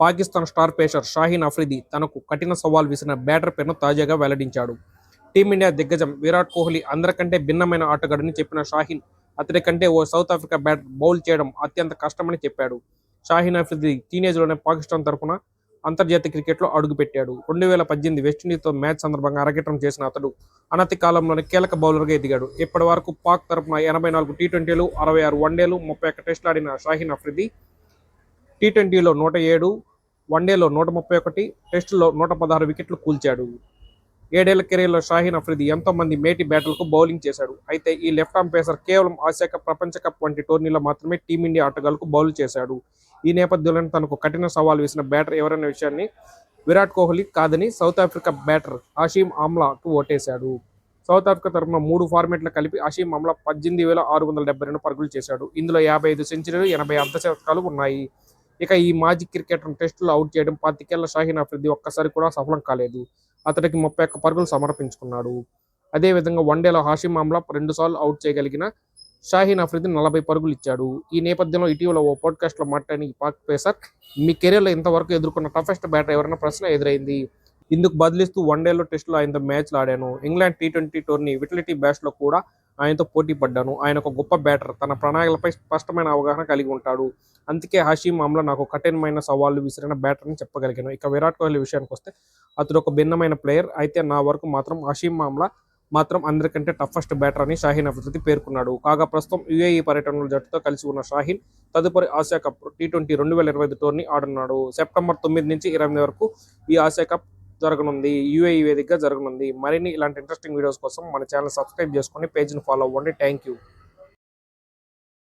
Pakistan star pacer Shaheen Afridi తనకు కఠిన సవాల్ విసిన బ్యాటర్ పేరును తాజాగా వెల్లడించాడు. టీమిండియా దిగ్గజం విరాట్ కోహ్లీ అందరికంటే భిన్నమైన ఆటగాడని చెప్పిన షాహీన్ అతడి కంటే ఓ సౌత్ ఆఫ్రికా బ్యాటర్ బౌల్ చేయడం అత్యంత కష్టమని చెప్పాడు. షాహీన్ అఫ్రిది టీనేజ్లోనే పాకిస్తాన్ తరఫున అంతర్జాతీయ క్రికెట్లో అడుగుపెట్టాడు. రెండు వేల పద్దెనిమిది వెస్టిండీస్తో మ్యాచ్ సందర్భంగా అరగటం చేసిన అతడు అనతి కాలంలోనే కీలక బౌలర్గా ఎదిగాడు. ఇప్పటి వరకు పాక్ తరఫున ఎనభై నాలుగు టీ ట్వంటీలు అరవై ఆరు వన్డేలు ముప్పై ఒక్క టెస్టులు ఆడిన షాహీన్ అఫ్రిది టీ ట్వంటీలో నూట ఏడు వన్డేలో నూట ముప్పై ఒకటి టెస్టులో నూట పదహారు వికెట్లు కూల్చాడు. ఏడేళ్ళ కెరీర్లో షాహీన్ అఫ్రిది ఎంతో మంది మేటి బ్యాటర్లకు బౌలింగ్ చేశాడు. అయితే ఈ లెఫ్ట్ ఆర్మ్ పేసర్ కేవలం ఆసియా కప్ ప్రపంచ కప్ వంటి టోర్నీలో మాత్రమే టీమిండియా ఆటగాళ్ళకు బౌల్ చేశాడు. ఈ నేపథ్యంలోనే తనకు కఠిన సవాల్ వేసిన బ్యాటర్ ఎవరనే విషయాన్ని విరాట్ కోహ్లీ కాదని సౌత్ ఆఫ్రికా బ్యాటర్ ఆషీమ్ ఆమ్లాకు ఓటేశాడు. సౌత్ ఆఫ్రికా తరఫున మూడు ఫార్మేట్లు కలిపి ఆషీమ్ ఆమ్లా పద్దెనిమిది వేల ఆరు వందల డెబ్బై రెండు పరుగులు చేశాడు. ఇందులో యాభై ఐదు సెంచరీలు ఎనభై అర్ధ శతకాలు ఉన్నాయి. ఇక ఈ మాజీ క్రికెటర్ టెస్టులో అవుట్ చేయడం పాతికేళ్ళ షాహీన్ అఫ్రిది ఒక్కసారి కూడా సఫలం కాలేదు. అతడికి ముప్పై ఒక్క పరుగులు సమర్పించుకున్నాడు. అదేవిధంగా వన్డేలో హాషిమ్ ఆమ్లా రెండుసార్లు అవుట్ చేయగలిగిన షాహీన్ అఫ్రిది నలభై పరుగులు ఇచ్చాడు. ఈ నేపథ్యంలో ఇటీవల ఓ పాడ్కాస్ట్లో మాట్లాడిన ఈ పాక్ పేసర్ మీ కెరీర్లో ఇంతవరకు ఎదుర్కొన్న టఫెస్ట్ బ్యాటర్ ఎవరైనా ప్రశ్న ఎదురైంది? ఇందుకు బదిలిస్తూ వన్డేలో టెస్టులో ఆయనతో మ్యాచ్లు ఆడాను. England T twenty tourney Vitality బ్యాట్స్లో కూడా ఆయనతో పోటీ పడ్డాను. ఆయన ఒక గొప్ప బ్యాటర్ తన ప్రణాళికలపై స్పష్టమైన అవగాహన కలిగి ఉంటాడు. అందుకే హషీమ్ ఆమ్లా నాకు కఠినమైన సవాళ్ళు విసిరిన బ్యాటర్ అని చెప్పగలిగాను. ఇక విరాట్ కోహ్లీ విషయానికి వస్తే అతడు ఒక భిన్నమైన ప్లేయర్ అయితే నా వరకు మాత్రం హషీమ్ మామ్లా మాత్రం అందరికంటే టఫెస్ట్ బ్యాటర్ అని షాహీన్ అభివృద్ధి పేర్కొన్నాడు. కాగా ప్రస్తుతం యుఏఈ పర్యటనలో జట్టుతో కలిసి ఉన్న షాహీన్ తదుపరి ఆసియా కప్ టీ ట్వంటీ రెండు వేల ఇరవై ఐదు టోర్నీ ఆడనున్నాడు. సెప్టెంబర్ తొమ్మిది నుంచి ఇరవై వరకు ఈ ఆసియా కప్ జరగనుంది యూఏఈ వేదికగా జరగనుంది. మరిన్ని ఇలాంటి ఇంట్రెస్టింగ్ వీడియోస్ కోసం మన ఛానల్ సబ్స్క్రైబ్ చేసుకుని పేజ్ని ఫాలో అవ్వండి. Thank you